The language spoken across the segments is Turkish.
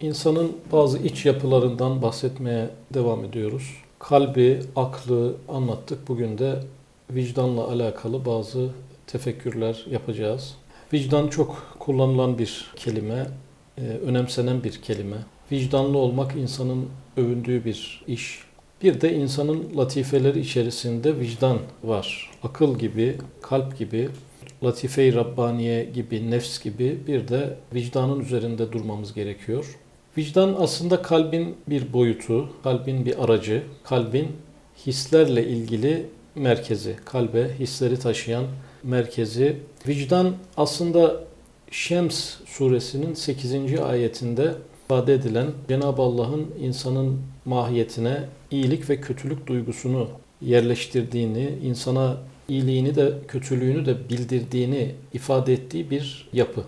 insanın bazı iç yapılarından bahsetmeye devam ediyoruz. Kalbi, aklı anlattık. Bugün de vicdanla alakalı bazı tefekkürler yapacağız. Vicdan çok kullanılan bir kelime, e, önemsenen bir kelime. Vicdanlı olmak insanın övündüğü bir iş. Bir de insanın latifeleri içerisinde vicdan var. Akıl gibi, kalp gibi, latife-i Rabbaniye gibi, nefs gibi bir de vicdanın üzerinde durmamız gerekiyor. Vicdan aslında kalbin bir boyutu, kalbin bir aracı, kalbin hislerle ilgili merkezi, kalbe hisleri taşıyan merkezi. Vicdan aslında Şems suresinin 8. ayetinde ifade edilen Cenab-ı Allah'ın insanın mahiyetine iyilik ve kötülük duygusunu yerleştirdiğini, insana iyiliğini de kötülüğünü de bildirdiğini ifade ettiği bir yapı.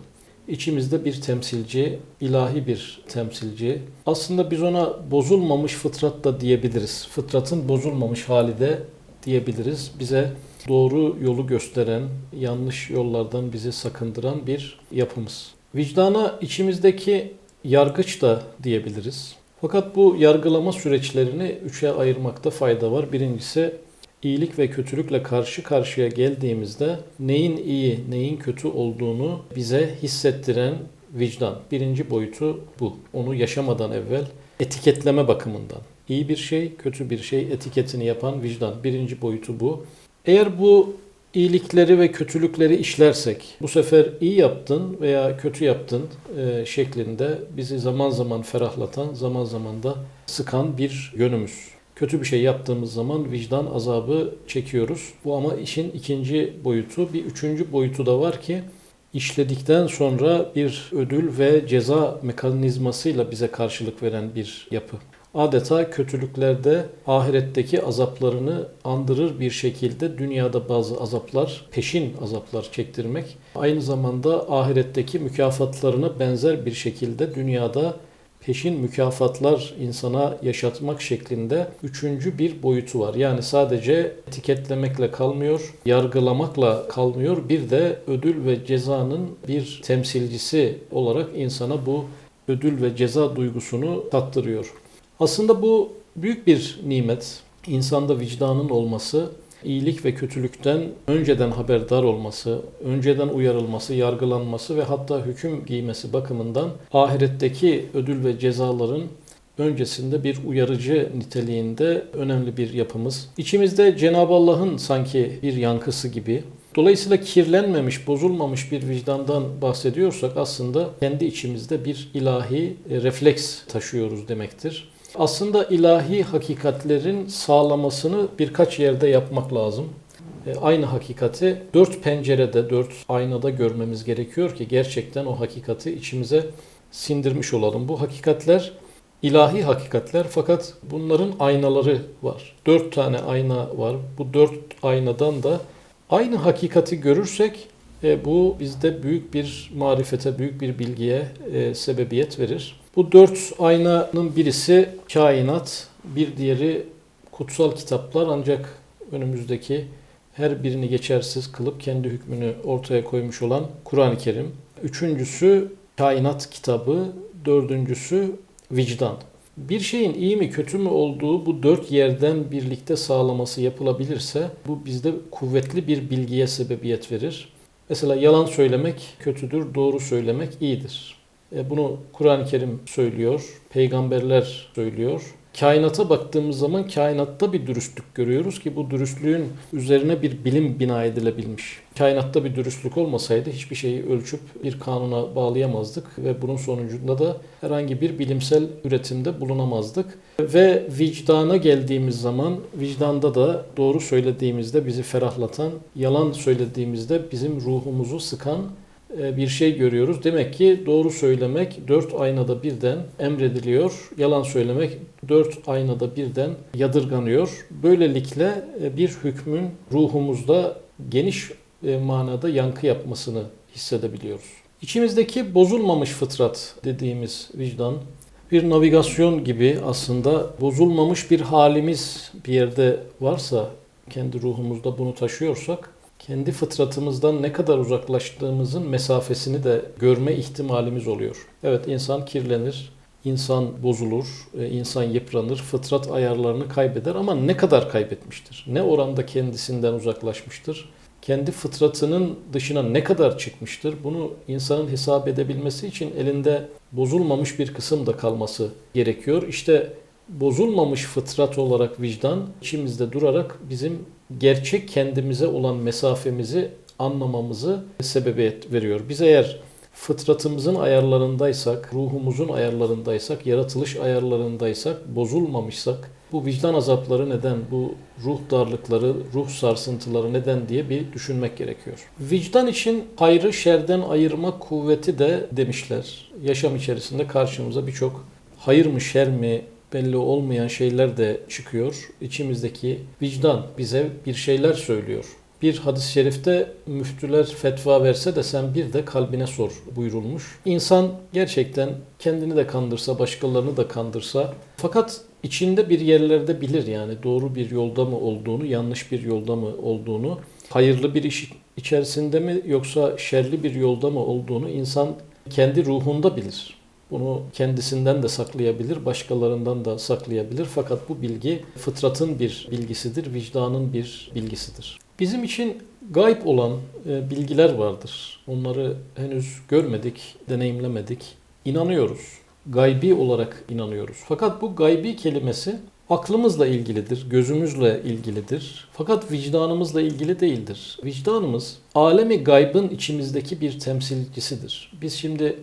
İçimizde bir temsilci, ilahi bir temsilci. Aslında biz ona bozulmamış fıtrat da diyebiliriz. Fıtratın bozulmamış hali de diyebiliriz. Bize doğru yolu gösteren, yanlış yollardan bizi sakındıran bir yapımız. Vicdana içimizdeki yargıç da diyebiliriz. Fakat bu yargılama süreçlerini üçe ayırmakta fayda var. Birincisi iyilik ve kötülükle karşı karşıya geldiğimizde neyin iyi, neyin kötü olduğunu bize hissettiren vicdan. Birinci boyutu bu. Onu yaşamadan evvel etiketleme bakımından. İyi bir şey, kötü bir şey etiketini yapan vicdan. Birinci boyutu bu. Eğer bu iyilikleri ve kötülükleri işlersek, bu sefer iyi yaptın veya kötü yaptın e, şeklinde bizi zaman zaman ferahlatan, zaman zaman da sıkan bir yönümüz. Kötü bir şey yaptığımız zaman vicdan azabı çekiyoruz. Bu ama işin ikinci boyutu. Bir üçüncü boyutu da var ki işledikten sonra bir ödül ve ceza mekanizmasıyla bize karşılık veren bir yapı adeta kötülüklerde ahiretteki azaplarını andırır bir şekilde dünyada bazı azaplar, peşin azaplar çektirmek, aynı zamanda ahiretteki mükafatlarına benzer bir şekilde dünyada peşin mükafatlar insana yaşatmak şeklinde üçüncü bir boyutu var. Yani sadece etiketlemekle kalmıyor, yargılamakla kalmıyor. Bir de ödül ve cezanın bir temsilcisi olarak insana bu ödül ve ceza duygusunu tattırıyor. Aslında bu büyük bir nimet. İnsanda vicdanın olması, iyilik ve kötülükten önceden haberdar olması, önceden uyarılması, yargılanması ve hatta hüküm giymesi bakımından ahiretteki ödül ve cezaların öncesinde bir uyarıcı niteliğinde önemli bir yapımız. İçimizde Cenab-ı Allah'ın sanki bir yankısı gibi. Dolayısıyla kirlenmemiş, bozulmamış bir vicdandan bahsediyorsak aslında kendi içimizde bir ilahi refleks taşıyoruz demektir. Aslında ilahi hakikatlerin sağlamasını birkaç yerde yapmak lazım. E, aynı hakikati dört pencerede, dört aynada görmemiz gerekiyor ki gerçekten o hakikati içimize sindirmiş olalım. Bu hakikatler ilahi hakikatler fakat bunların aynaları var. Dört tane ayna var. Bu dört aynadan da aynı hakikati görürsek e, bu bizde büyük bir marifete, büyük bir bilgiye e, sebebiyet verir. Bu dört aynanın birisi kainat, bir diğeri kutsal kitaplar ancak önümüzdeki her birini geçersiz kılıp kendi hükmünü ortaya koymuş olan Kur'an-ı Kerim. Üçüncüsü kainat kitabı, dördüncüsü vicdan. Bir şeyin iyi mi kötü mü olduğu bu dört yerden birlikte sağlaması yapılabilirse bu bizde kuvvetli bir bilgiye sebebiyet verir. Mesela yalan söylemek kötüdür, doğru söylemek iyidir. E, bunu Kur'an-ı Kerim söylüyor, peygamberler söylüyor. Kainata baktığımız zaman kainatta bir dürüstlük görüyoruz ki bu dürüstlüğün üzerine bir bilim bina edilebilmiş. Kainatta bir dürüstlük olmasaydı hiçbir şeyi ölçüp bir kanuna bağlayamazdık ve bunun sonucunda da herhangi bir bilimsel üretimde bulunamazdık. Ve vicdana geldiğimiz zaman vicdanda da doğru söylediğimizde bizi ferahlatan, yalan söylediğimizde bizim ruhumuzu sıkan bir şey görüyoruz. Demek ki doğru söylemek dört aynada birden emrediliyor. Yalan söylemek dört aynada birden yadırganıyor. Böylelikle e, bir hükmün ruhumuzda geniş e, manada yankı yapmasını hissedebiliyoruz. İçimizdeki bozulmamış fıtrat dediğimiz vicdan bir navigasyon gibi aslında bozulmamış bir halimiz bir yerde varsa kendi ruhumuzda bunu taşıyorsak kendi fıtratımızdan ne kadar uzaklaştığımızın mesafesini de görme ihtimalimiz oluyor. Evet insan kirlenir, insan bozulur, e, insan yıpranır, fıtrat ayarlarını kaybeder ama ne kadar kaybetmiştir? Ne oranda kendisinden uzaklaşmıştır? Kendi fıtratının dışına ne kadar çıkmıştır? Bunu insanın hesap edebilmesi için elinde bozulmamış bir kısım da kalması gerekiyor. İşte bozulmamış fıtrat olarak vicdan içimizde durarak bizim gerçek kendimize olan mesafemizi anlamamızı sebebiyet veriyor. Biz eğer fıtratımızın ayarlarındaysak, ruhumuzun ayarlarındaysak, yaratılış ayarlarındaysak, bozulmamışsak bu vicdan azapları neden, bu ruh darlıkları, ruh sarsıntıları neden diye bir düşünmek gerekiyor. Vicdan için hayrı şerden ayırma kuvveti de demişler. Yaşam içerisinde karşımıza birçok hayır mı şer mi belli olmayan şeyler de çıkıyor. İçimizdeki vicdan bize bir şeyler söylüyor. Bir hadis-i şerifte müftüler fetva verse de sen bir de kalbine sor buyurulmuş. İnsan gerçekten kendini de kandırsa, başkalarını da kandırsa fakat içinde bir yerlerde bilir yani doğru bir yolda mı olduğunu, yanlış bir yolda mı olduğunu, hayırlı bir iş içerisinde mi yoksa şerli bir yolda mı olduğunu insan kendi ruhunda bilir. Bunu kendisinden de saklayabilir, başkalarından da saklayabilir. Fakat bu bilgi fıtratın bir bilgisidir, vicdanın bir bilgisidir. Bizim için gayb olan e, bilgiler vardır. Onları henüz görmedik, deneyimlemedik. İnanıyoruz. Gaybi olarak inanıyoruz. Fakat bu gaybi kelimesi aklımızla ilgilidir, gözümüzle ilgilidir. Fakat vicdanımızla ilgili değildir. Vicdanımız alemi gaybın içimizdeki bir temsilcisidir. Biz şimdi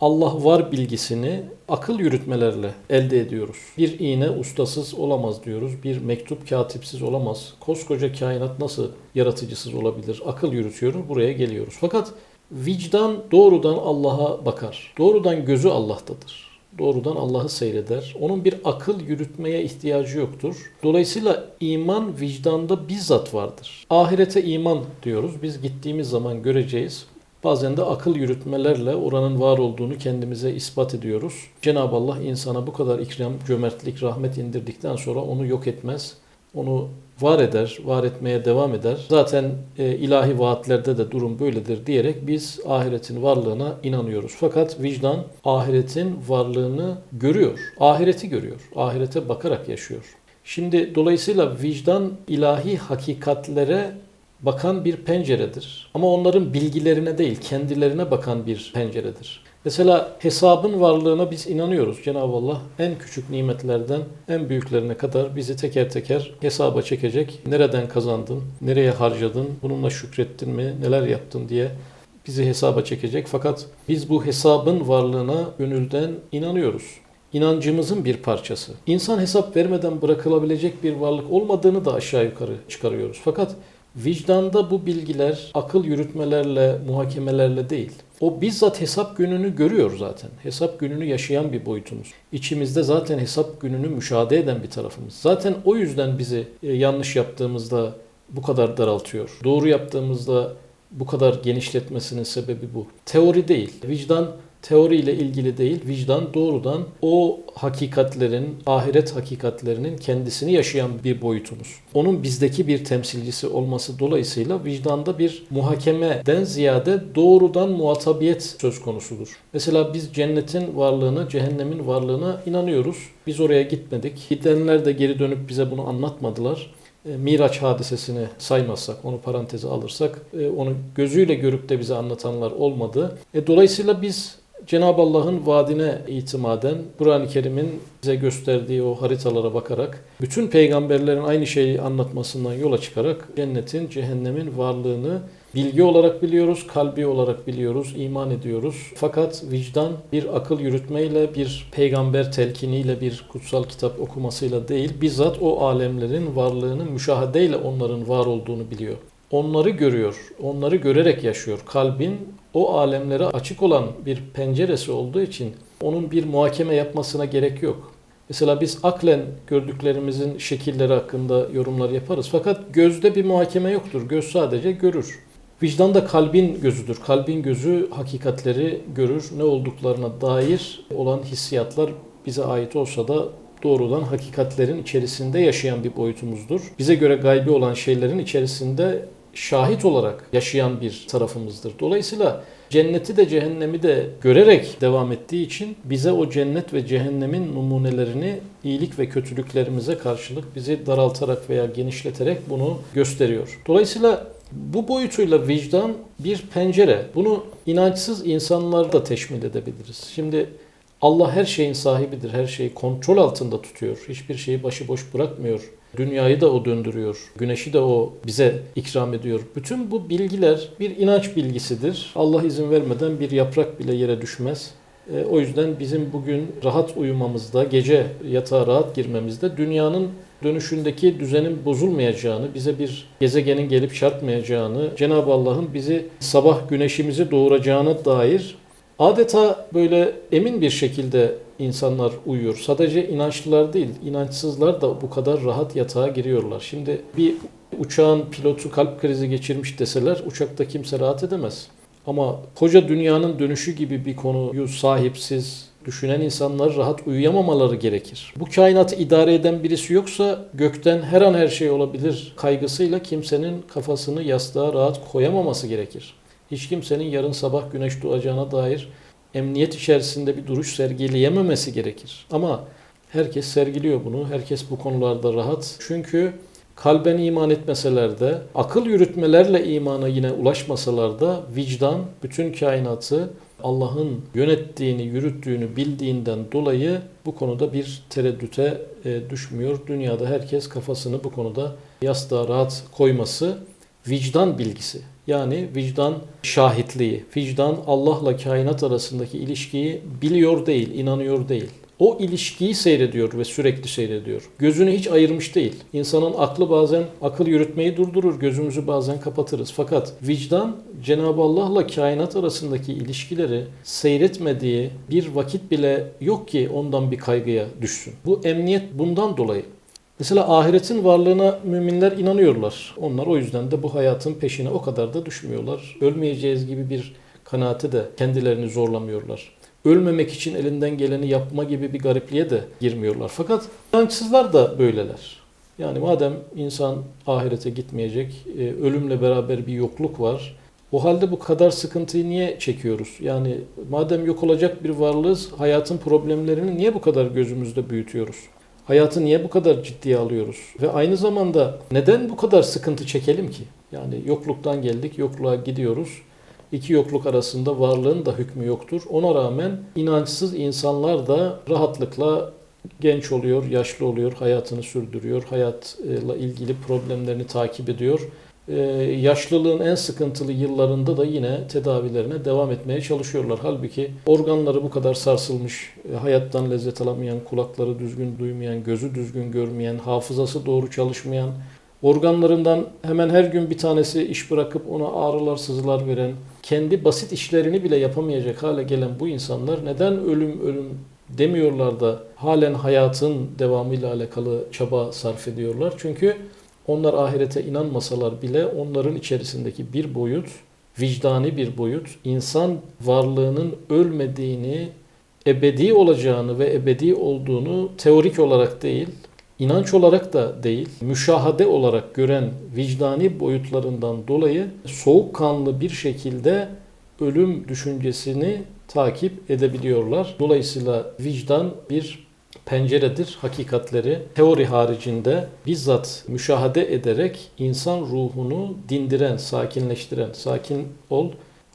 Allah var bilgisini akıl yürütmelerle elde ediyoruz. Bir iğne ustasız olamaz diyoruz. Bir mektup katipsiz olamaz. Koskoca kainat nasıl yaratıcısız olabilir? Akıl yürütüyoruz, buraya geliyoruz. Fakat vicdan doğrudan Allah'a bakar. Doğrudan gözü Allah'tadır. Doğrudan Allah'ı seyreder. Onun bir akıl yürütmeye ihtiyacı yoktur. Dolayısıyla iman vicdanda bizzat vardır. Ahirete iman diyoruz. Biz gittiğimiz zaman göreceğiz. Bazen de akıl yürütmelerle oranın var olduğunu kendimize ispat ediyoruz. Cenab-ı Allah insana bu kadar ikram, cömertlik, rahmet indirdikten sonra onu yok etmez. Onu var eder, var etmeye devam eder. Zaten e, ilahi vaatlerde de durum böyledir diyerek biz ahiretin varlığına inanıyoruz. Fakat vicdan ahiretin varlığını görüyor. Ahireti görüyor. Ahirete bakarak yaşıyor. Şimdi dolayısıyla vicdan ilahi hakikatlere bakan bir penceredir. Ama onların bilgilerine değil, kendilerine bakan bir penceredir. Mesela hesabın varlığına biz inanıyoruz. Cenab-ı Allah en küçük nimetlerden en büyüklerine kadar bizi teker teker hesaba çekecek. Nereden kazandın, nereye harcadın, bununla şükrettin mi, neler yaptın diye bizi hesaba çekecek. Fakat biz bu hesabın varlığına gönülden inanıyoruz. İnancımızın bir parçası. İnsan hesap vermeden bırakılabilecek bir varlık olmadığını da aşağı yukarı çıkarıyoruz. Fakat Vicdanda bu bilgiler akıl yürütmelerle, muhakemelerle değil. O bizzat hesap gününü görüyor zaten. Hesap gününü yaşayan bir boyutumuz. İçimizde zaten hesap gününü müşahede eden bir tarafımız. Zaten o yüzden bizi e, yanlış yaptığımızda bu kadar daraltıyor. Doğru yaptığımızda bu kadar genişletmesinin sebebi bu. Teori değil. Vicdan teoriyle ilgili değil, vicdan doğrudan o hakikatlerin, ahiret hakikatlerinin kendisini yaşayan bir boyutumuz. Onun bizdeki bir temsilcisi olması dolayısıyla vicdanda bir muhakemeden ziyade doğrudan muhatabiyet söz konusudur. Mesela biz cennetin varlığına, cehennemin varlığına inanıyoruz. Biz oraya gitmedik. Gidenler de geri dönüp bize bunu anlatmadılar. E, Miraç hadisesini saymazsak, onu paranteze alırsak, e, onu gözüyle görüp de bize anlatanlar olmadı. E, dolayısıyla biz Cenab-ı Allah'ın vaadine itimaden Kur'an-ı Kerim'in bize gösterdiği o haritalara bakarak bütün peygamberlerin aynı şeyi anlatmasından yola çıkarak cennetin, cehennemin varlığını bilgi olarak biliyoruz, kalbi olarak biliyoruz, iman ediyoruz. Fakat vicdan bir akıl yürütmeyle, bir peygamber telkiniyle, bir kutsal kitap okumasıyla değil, bizzat o alemlerin varlığını müşahedeyle onların var olduğunu biliyor onları görüyor, onları görerek yaşıyor. Kalbin o alemlere açık olan bir penceresi olduğu için onun bir muhakeme yapmasına gerek yok. Mesela biz aklen gördüklerimizin şekilleri hakkında yorumlar yaparız. Fakat gözde bir muhakeme yoktur. Göz sadece görür. Vicdan da kalbin gözüdür. Kalbin gözü hakikatleri görür. Ne olduklarına dair olan hissiyatlar bize ait olsa da doğrudan hakikatlerin içerisinde yaşayan bir boyutumuzdur. Bize göre gaybi olan şeylerin içerisinde şahit olarak yaşayan bir tarafımızdır. Dolayısıyla cenneti de cehennemi de görerek devam ettiği için bize o cennet ve cehennemin numunelerini iyilik ve kötülüklerimize karşılık bizi daraltarak veya genişleterek bunu gösteriyor. Dolayısıyla bu boyutuyla vicdan bir pencere. Bunu inançsız insanlar da teşmil edebiliriz. Şimdi Allah her şeyin sahibidir. Her şeyi kontrol altında tutuyor. Hiçbir şeyi başıboş bırakmıyor. Dünyayı da o döndürüyor. Güneşi de o bize ikram ediyor. Bütün bu bilgiler bir inanç bilgisidir. Allah izin vermeden bir yaprak bile yere düşmez. E, o yüzden bizim bugün rahat uyumamızda, gece yatağa rahat girmemizde dünyanın dönüşündeki düzenin bozulmayacağını, bize bir gezegenin gelip çarpmayacağını, Cenab-ı Allah'ın bizi sabah güneşimizi doğuracağına dair adeta böyle emin bir şekilde insanlar uyuyor. Sadece inançlılar değil, inançsızlar da bu kadar rahat yatağa giriyorlar. Şimdi bir uçağın pilotu kalp krizi geçirmiş deseler uçakta kimse rahat edemez. Ama koca dünyanın dönüşü gibi bir konuyu sahipsiz, düşünen insanlar rahat uyuyamamaları gerekir. Bu kainatı idare eden birisi yoksa gökten her an her şey olabilir kaygısıyla kimsenin kafasını yastığa rahat koyamaması gerekir. Hiç kimsenin yarın sabah güneş doğacağına dair emniyet içerisinde bir duruş sergileyememesi gerekir. Ama herkes sergiliyor bunu. Herkes bu konularda rahat. Çünkü kalben iman etmeseler de, akıl yürütmelerle imana yine ulaşmasalar da vicdan bütün kainatı Allah'ın yönettiğini, yürüttüğünü bildiğinden dolayı bu konuda bir tereddüte e, düşmüyor. Dünyada herkes kafasını bu konuda yastığa rahat koyması vicdan bilgisi. Yani vicdan şahitliği, vicdan Allah'la kainat arasındaki ilişkiyi biliyor değil, inanıyor değil. O ilişkiyi seyrediyor ve sürekli seyrediyor. Gözünü hiç ayırmış değil. İnsanın aklı bazen akıl yürütmeyi durdurur, gözümüzü bazen kapatırız. Fakat vicdan Cenab-ı Allah'la kainat arasındaki ilişkileri seyretmediği bir vakit bile yok ki ondan bir kaygıya düşsün. Bu emniyet bundan dolayı. Mesela ahiretin varlığına müminler inanıyorlar. Onlar o yüzden de bu hayatın peşine o kadar da düşmüyorlar. Ölmeyeceğiz gibi bir kanaate de kendilerini zorlamıyorlar. Ölmemek için elinden geleni yapma gibi bir garipliğe de girmiyorlar. Fakat inançsızlar da böyleler. Yani madem insan ahirete gitmeyecek, e, ölümle beraber bir yokluk var. O halde bu kadar sıkıntıyı niye çekiyoruz? Yani madem yok olacak bir varlığız, hayatın problemlerini niye bu kadar gözümüzde büyütüyoruz? Hayatı niye bu kadar ciddiye alıyoruz? Ve aynı zamanda neden bu kadar sıkıntı çekelim ki? Yani yokluktan geldik, yokluğa gidiyoruz. İki yokluk arasında varlığın da hükmü yoktur. Ona rağmen inançsız insanlar da rahatlıkla genç oluyor, yaşlı oluyor, hayatını sürdürüyor, hayatla ilgili problemlerini takip ediyor. Ee, yaşlılığın en sıkıntılı yıllarında da yine tedavilerine devam etmeye çalışıyorlar. Halbuki organları bu kadar sarsılmış, e, hayattan lezzet alamayan, kulakları düzgün duymayan, gözü düzgün görmeyen, hafızası doğru çalışmayan, organlarından hemen her gün bir tanesi iş bırakıp ona ağrılar, sızılar veren, kendi basit işlerini bile yapamayacak hale gelen bu insanlar neden ölüm ölüm demiyorlar da halen hayatın devamıyla alakalı çaba sarf ediyorlar? Çünkü onlar ahirete inanmasalar bile onların içerisindeki bir boyut, vicdani bir boyut, insan varlığının ölmediğini, ebedi olacağını ve ebedi olduğunu teorik olarak değil, inanç olarak da değil, müşahade olarak gören vicdani boyutlarından dolayı soğukkanlı bir şekilde ölüm düşüncesini takip edebiliyorlar. Dolayısıyla vicdan bir penceredir hakikatleri teori haricinde bizzat müşahede ederek insan ruhunu dindiren, sakinleştiren, sakin ol,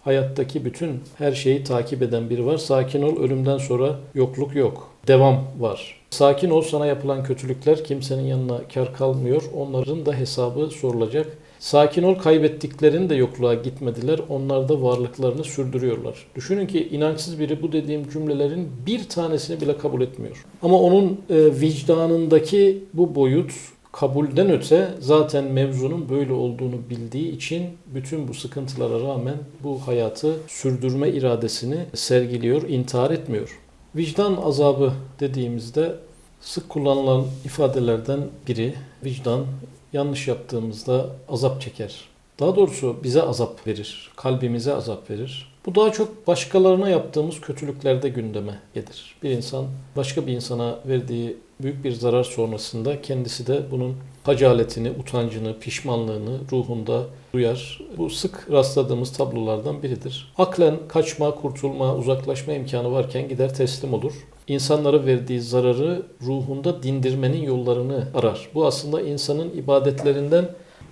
hayattaki bütün her şeyi takip eden biri var. Sakin ol, ölümden sonra yokluk yok. Devam var. Sakin ol, sana yapılan kötülükler kimsenin yanına kar kalmıyor. Onların da hesabı sorulacak. Sakin ol kaybettiklerini de yokluğa gitmediler. Onlar da varlıklarını sürdürüyorlar. Düşünün ki inançsız biri bu dediğim cümlelerin bir tanesini bile kabul etmiyor. Ama onun e, vicdanındaki bu boyut kabulden öte zaten mevzunun böyle olduğunu bildiği için bütün bu sıkıntılara rağmen bu hayatı sürdürme iradesini sergiliyor, intihar etmiyor. Vicdan azabı dediğimizde sık kullanılan ifadelerden biri vicdan yanlış yaptığımızda azap çeker. Daha doğrusu bize azap verir, kalbimize azap verir. Bu daha çok başkalarına yaptığımız kötülüklerde gündeme gelir. Bir insan başka bir insana verdiği büyük bir zarar sonrasında kendisi de bunun hacaletini, utancını, pişmanlığını ruhunda duyar. Bu sık rastladığımız tablolardan biridir. Aklen kaçma, kurtulma, uzaklaşma imkanı varken gider teslim olur. İnsanlara verdiği zararı ruhunda dindirmenin yollarını arar. Bu aslında insanın ibadetlerinden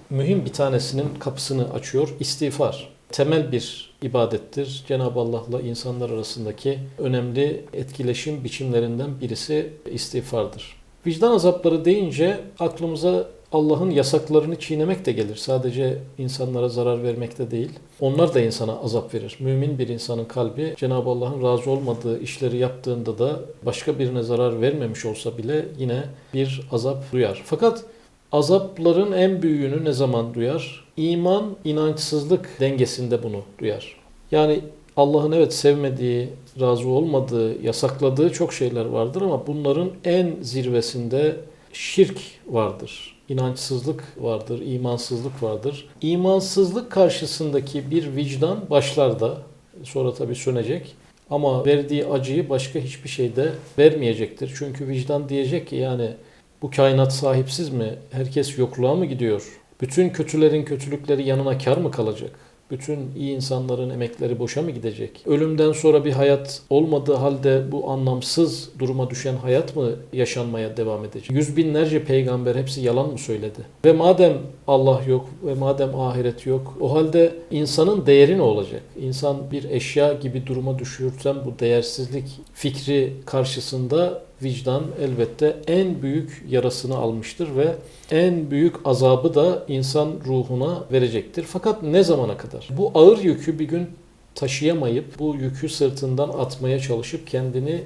mühim bir tanesinin kapısını açıyor. İstiğfar. Temel bir ibadettir. Cenab-ı Allah'la insanlar arasındaki önemli etkileşim biçimlerinden birisi istiğfardır. Vicdan azapları deyince aklımıza Allah'ın yasaklarını çiğnemek de gelir. Sadece insanlara zarar vermekte değil. Onlar da insana azap verir. Mümin bir insanın kalbi Cenab-ı Allah'ın razı olmadığı işleri yaptığında da başka birine zarar vermemiş olsa bile yine bir azap duyar. Fakat azapların en büyüğünü ne zaman duyar? İman, inançsızlık dengesinde bunu duyar. Yani Allah'ın evet sevmediği, razı olmadığı, yasakladığı çok şeyler vardır ama bunların en zirvesinde şirk vardır. İnançsızlık vardır, imansızlık vardır. İmansızlık karşısındaki bir vicdan başlar da sonra tabii sönecek. Ama verdiği acıyı başka hiçbir şeyde vermeyecektir. Çünkü vicdan diyecek ki yani bu kainat sahipsiz mi? Herkes yokluğa mı gidiyor? Bütün kötülerin kötülükleri yanına kar mı kalacak? Bütün iyi insanların emekleri boşa mı gidecek? Ölümden sonra bir hayat olmadığı halde bu anlamsız duruma düşen hayat mı yaşanmaya devam edecek? Yüz binlerce peygamber hepsi yalan mı söyledi? Ve madem Allah yok ve madem ahiret yok o halde insanın değeri ne olacak? İnsan bir eşya gibi duruma düşürsen bu değersizlik fikri karşısında vicdan elbette en büyük yarasını almıştır ve en büyük azabı da insan ruhuna verecektir. Fakat ne zamana kadar? Bu ağır yükü bir gün taşıyamayıp bu yükü sırtından atmaya çalışıp kendini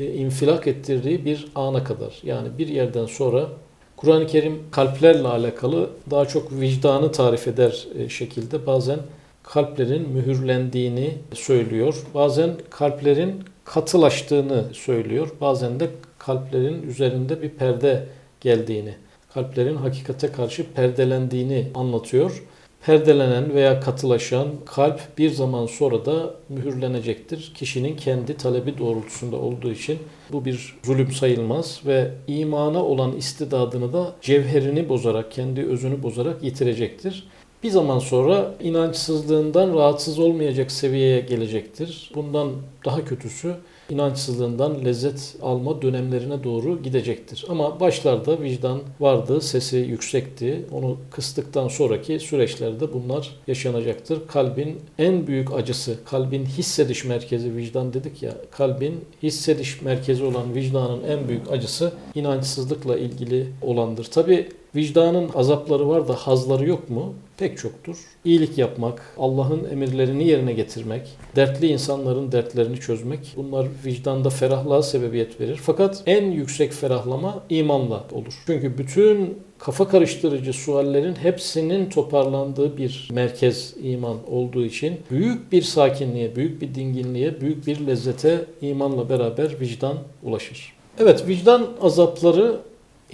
e, infilak ettirdiği bir ana kadar. Yani bir yerden sonra Kur'an-ı Kerim kalplerle alakalı daha çok vicdanı tarif eder e, şekilde bazen kalplerin mühürlendiğini söylüyor. Bazen kalplerin katılaştığını söylüyor. Bazen de kalplerin üzerinde bir perde geldiğini, kalplerin hakikate karşı perdelendiğini anlatıyor. Perdelenen veya katılaşan kalp bir zaman sonra da mühürlenecektir. Kişinin kendi talebi doğrultusunda olduğu için bu bir zulüm sayılmaz ve imana olan istidadını da cevherini bozarak, kendi özünü bozarak yitirecektir. Bir zaman sonra inançsızlığından rahatsız olmayacak seviyeye gelecektir. Bundan daha kötüsü inançsızlığından lezzet alma dönemlerine doğru gidecektir. Ama başlarda vicdan vardı, sesi yüksekti. Onu kıstıktan sonraki süreçlerde bunlar yaşanacaktır. Kalbin en büyük acısı, kalbin hissediş merkezi vicdan dedik ya, kalbin hissediş merkezi olan vicdanın en büyük acısı inançsızlıkla ilgili olandır. Tabi vicdanın azapları var da hazları yok mu? Pek çoktur. İyilik yapmak, Allah'ın emirlerini yerine getirmek, dertli insanların dertlerini çözmek bunlar vicdanda ferahlığa sebebiyet verir. Fakat en yüksek ferahlama imanla olur. Çünkü bütün kafa karıştırıcı suallerin hepsinin toparlandığı bir merkez iman olduğu için büyük bir sakinliğe, büyük bir dinginliğe, büyük bir lezzete imanla beraber vicdan ulaşır. Evet vicdan azapları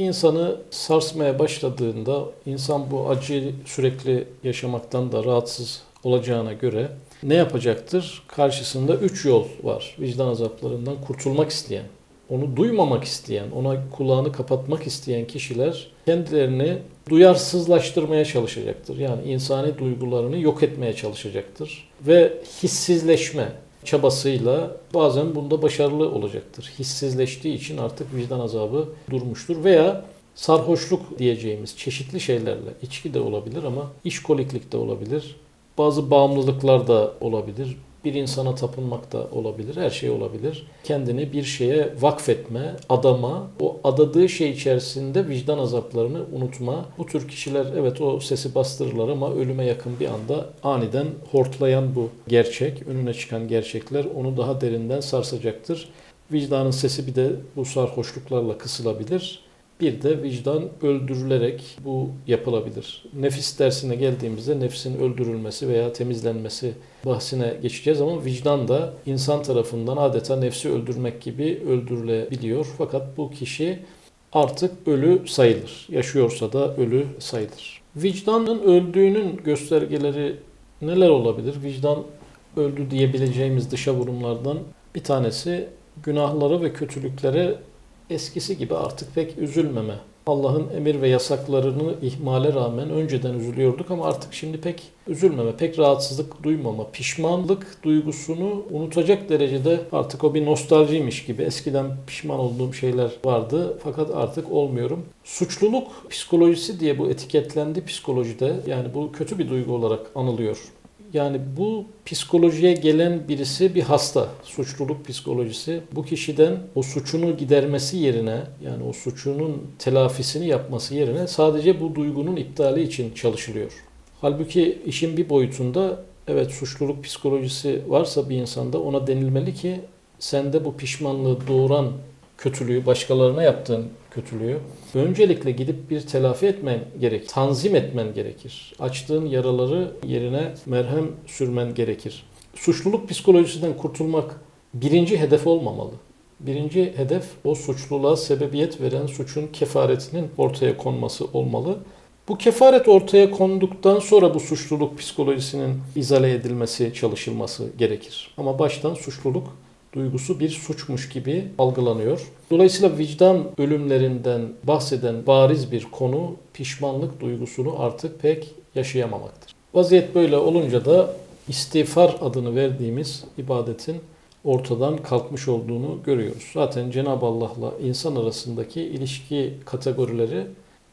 insanı sarsmaya başladığında insan bu acıyı sürekli yaşamaktan da rahatsız olacağına göre ne yapacaktır? Karşısında üç yol var. Vicdan azaplarından kurtulmak isteyen, onu duymamak isteyen, ona kulağını kapatmak isteyen kişiler kendilerini duyarsızlaştırmaya çalışacaktır. Yani insani duygularını yok etmeye çalışacaktır. Ve hissizleşme çabasıyla bazen bunda başarılı olacaktır. Hissizleştiği için artık vicdan azabı durmuştur. Veya sarhoşluk diyeceğimiz çeşitli şeylerle, içki de olabilir ama işkoliklik de olabilir. Bazı bağımlılıklar da olabilir bir insana tapınmak da olabilir, her şey olabilir. Kendini bir şeye vakfetme, adama, o adadığı şey içerisinde vicdan azaplarını unutma. Bu tür kişiler evet o sesi bastırırlar ama ölüme yakın bir anda aniden hortlayan bu gerçek, önüne çıkan gerçekler onu daha derinden sarsacaktır. Vicdanın sesi bir de bu sarhoşluklarla kısılabilir. Bir de vicdan öldürülerek bu yapılabilir. Nefis dersine geldiğimizde nefsin öldürülmesi veya temizlenmesi bahsine geçeceğiz ama vicdan da insan tarafından adeta nefsi öldürmek gibi öldürülebiliyor. Fakat bu kişi artık ölü sayılır. Yaşıyorsa da ölü sayılır. Vicdanın öldüğünün göstergeleri neler olabilir? Vicdan öldü diyebileceğimiz dışa vurumlardan bir tanesi günahları ve kötülüklere eskisi gibi artık pek üzülmeme, Allah'ın emir ve yasaklarını ihmale rağmen önceden üzülüyorduk ama artık şimdi pek üzülmeme, pek rahatsızlık duymama, pişmanlık duygusunu unutacak derecede artık o bir nostaljiymiş gibi. Eskiden pişman olduğum şeyler vardı fakat artık olmuyorum. Suçluluk psikolojisi diye bu etiketlendi psikolojide. Yani bu kötü bir duygu olarak anılıyor. Yani bu psikolojiye gelen birisi bir hasta. Suçluluk psikolojisi. Bu kişiden o suçunu gidermesi yerine yani o suçunun telafisini yapması yerine sadece bu duygunun iptali için çalışılıyor. Halbuki işin bir boyutunda evet suçluluk psikolojisi varsa bir insanda ona denilmeli ki sende bu pişmanlığı doğuran kötülüğü, başkalarına yaptığın kötülüğü öncelikle gidip bir telafi etmen gerek, tanzim etmen gerekir. Açtığın yaraları yerine merhem sürmen gerekir. Suçluluk psikolojisinden kurtulmak birinci hedef olmamalı. Birinci hedef o suçluluğa sebebiyet veren suçun kefaretinin ortaya konması olmalı. Bu kefaret ortaya konduktan sonra bu suçluluk psikolojisinin izale edilmesi, çalışılması gerekir. Ama baştan suçluluk duygusu bir suçmuş gibi algılanıyor. Dolayısıyla vicdan ölümlerinden bahseden bariz bir konu pişmanlık duygusunu artık pek yaşayamamaktır. Vaziyet böyle olunca da istiğfar adını verdiğimiz ibadetin ortadan kalkmış olduğunu görüyoruz. Zaten Cenab-ı Allah'la insan arasındaki ilişki kategorileri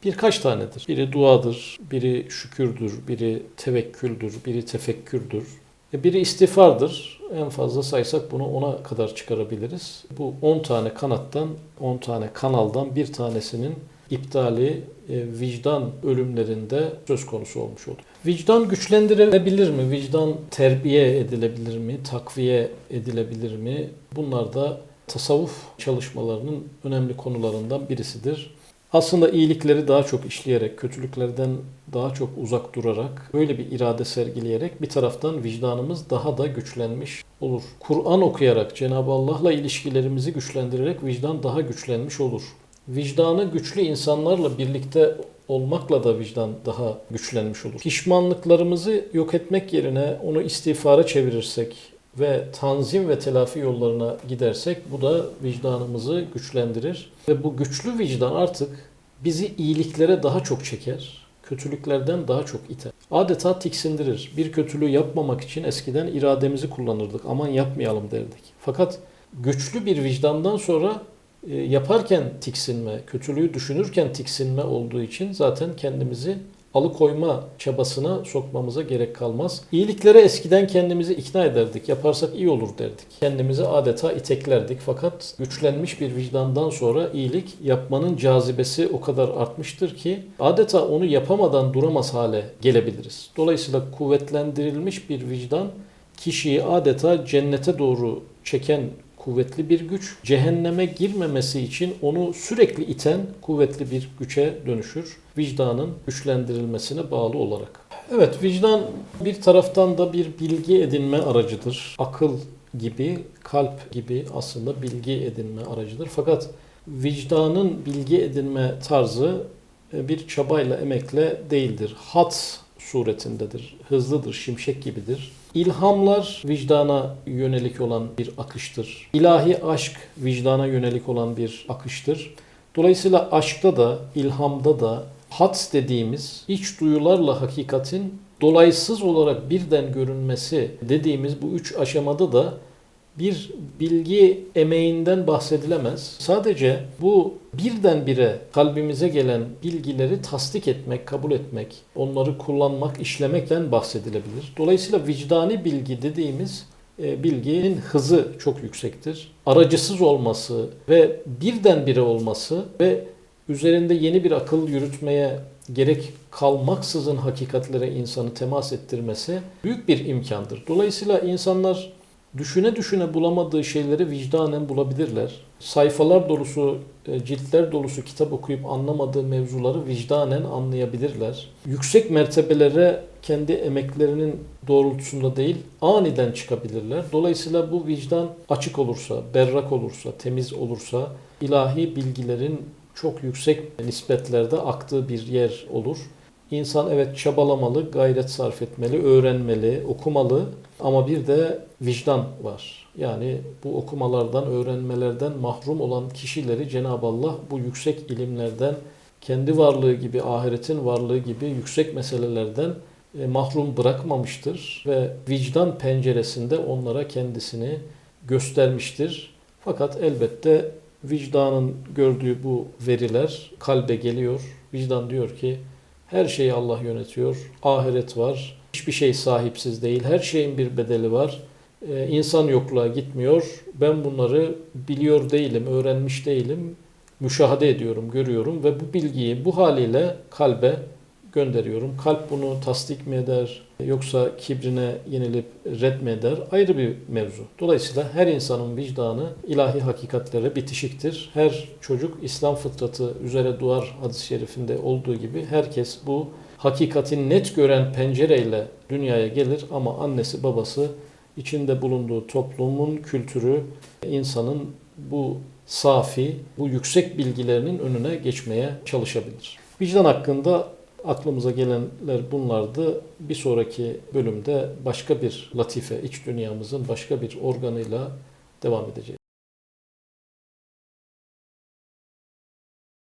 birkaç tanedir. Biri duadır, biri şükürdür, biri tevekküldür, biri tefekkürdür, biri istiğfardır. En fazla saysak bunu ona kadar çıkarabiliriz. Bu 10 tane kanattan, 10 tane kanaldan bir tanesinin iptali e, vicdan ölümlerinde söz konusu olmuş oldu. Vicdan güçlendirilebilir mi? Vicdan terbiye edilebilir mi? Takviye edilebilir mi? Bunlar da tasavvuf çalışmalarının önemli konularından birisidir. Aslında iyilikleri daha çok işleyerek, kötülüklerden daha çok uzak durarak, böyle bir irade sergileyerek bir taraftan vicdanımız daha da güçlenmiş olur. Kur'an okuyarak, Cenab-ı Allah'la ilişkilerimizi güçlendirerek vicdan daha güçlenmiş olur. Vicdanı güçlü insanlarla birlikte olmakla da vicdan daha güçlenmiş olur. Pişmanlıklarımızı yok etmek yerine onu istiğfara çevirirsek, ve tanzim ve telafi yollarına gidersek bu da vicdanımızı güçlendirir. Ve bu güçlü vicdan artık bizi iyiliklere daha çok çeker, kötülüklerden daha çok iter. Adeta tiksindirir. Bir kötülüğü yapmamak için eskiden irademizi kullanırdık. Aman yapmayalım derdik. Fakat güçlü bir vicdandan sonra e, yaparken tiksinme, kötülüğü düşünürken tiksinme olduğu için zaten kendimizi alıkoyma çabasına sokmamıza gerek kalmaz. İyiliklere eskiden kendimizi ikna ederdik. Yaparsak iyi olur derdik. Kendimizi adeta iteklerdik. Fakat güçlenmiş bir vicdandan sonra iyilik yapmanın cazibesi o kadar artmıştır ki adeta onu yapamadan duramaz hale gelebiliriz. Dolayısıyla kuvvetlendirilmiş bir vicdan kişiyi adeta cennete doğru çeken kuvvetli bir güç. Cehenneme girmemesi için onu sürekli iten kuvvetli bir güce dönüşür. Vicdanın güçlendirilmesine bağlı olarak. Evet vicdan bir taraftan da bir bilgi edinme aracıdır. Akıl gibi, kalp gibi aslında bilgi edinme aracıdır. Fakat vicdanın bilgi edinme tarzı e, bir çabayla, emekle değildir. Hat suretindedir, hızlıdır, şimşek gibidir. İlhamlar vicdana yönelik olan bir akıştır. İlahi aşk vicdana yönelik olan bir akıştır. Dolayısıyla aşkta da, ilhamda da hat dediğimiz iç duyularla hakikatin dolaysız olarak birden görünmesi dediğimiz bu üç aşamada da bir bilgi emeğinden bahsedilemez. Sadece bu birdenbire kalbimize gelen bilgileri tasdik etmek, kabul etmek, onları kullanmak, işlemekten bahsedilebilir. Dolayısıyla vicdani bilgi dediğimiz e, bilginin hızı çok yüksektir. Aracısız olması ve birdenbire olması ve üzerinde yeni bir akıl yürütmeye gerek kalmaksızın hakikatlere insanı temas ettirmesi büyük bir imkandır. Dolayısıyla insanlar düşüne düşüne bulamadığı şeyleri vicdanen bulabilirler. Sayfalar dolusu, e, ciltler dolusu kitap okuyup anlamadığı mevzuları vicdanen anlayabilirler. Yüksek mertebelere kendi emeklerinin doğrultusunda değil, aniden çıkabilirler. Dolayısıyla bu vicdan açık olursa, berrak olursa, temiz olursa ilahi bilgilerin çok yüksek nispetlerde aktığı bir yer olur. İnsan evet çabalamalı, gayret sarf etmeli, öğrenmeli, okumalı ama bir de vicdan var. Yani bu okumalardan, öğrenmelerden mahrum olan kişileri Cenab-ı Allah bu yüksek ilimlerden kendi varlığı gibi, ahiretin varlığı gibi yüksek meselelerden e, mahrum bırakmamıştır ve vicdan penceresinde onlara kendisini göstermiştir. Fakat elbette vicdanın gördüğü bu veriler kalbe geliyor. Vicdan diyor ki her şeyi Allah yönetiyor. Ahiret var. Hiçbir şey sahipsiz değil. Her şeyin bir bedeli var. Ee, insan yokluğa gitmiyor. Ben bunları biliyor değilim, öğrenmiş değilim. Müşahede ediyorum, görüyorum ve bu bilgiyi bu haliyle kalbe gönderiyorum. Kalp bunu tasdik mi eder yoksa kibrine yenilip red mi eder ayrı bir mevzu. Dolayısıyla her insanın vicdanı ilahi hakikatlere bitişiktir. Her çocuk İslam fıtratı üzere duvar hadis-i şerifinde olduğu gibi herkes bu hakikatin net gören pencereyle dünyaya gelir ama annesi babası içinde bulunduğu toplumun kültürü insanın bu safi, bu yüksek bilgilerinin önüne geçmeye çalışabilir. Vicdan hakkında aklımıza gelenler bunlardı. Bir sonraki bölümde başka bir latife, iç dünyamızın başka bir organıyla devam edeceğiz.